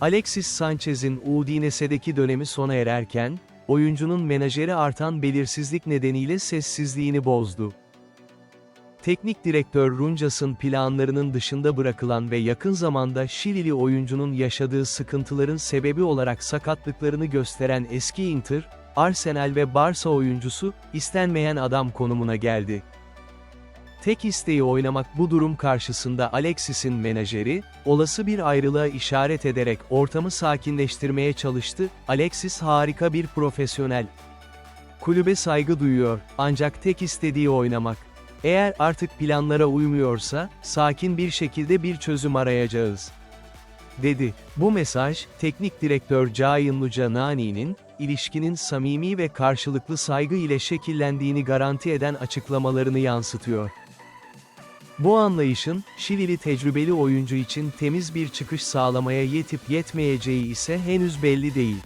Alexis Sanchez'in Udinese'deki dönemi sona ererken, oyuncunun menajeri artan belirsizlik nedeniyle sessizliğini bozdu. Teknik direktör Runcas'ın planlarının dışında bırakılan ve yakın zamanda Şilili oyuncunun yaşadığı sıkıntıların sebebi olarak sakatlıklarını gösteren eski Inter, Arsenal ve Barça oyuncusu, istenmeyen adam konumuna geldi. Tek isteği oynamak bu durum karşısında Alexis'in menajeri, olası bir ayrılığa işaret ederek ortamı sakinleştirmeye çalıştı, Alexis harika bir profesyonel. Kulübe saygı duyuyor, ancak tek istediği oynamak. Eğer artık planlara uymuyorsa, sakin bir şekilde bir çözüm arayacağız. Dedi. Bu mesaj, teknik direktör Cayınluca Nani'nin, ilişkinin samimi ve karşılıklı saygı ile şekillendiğini garanti eden açıklamalarını yansıtıyor. Bu anlayışın, Şilili tecrübeli oyuncu için temiz bir çıkış sağlamaya yetip yetmeyeceği ise henüz belli değil.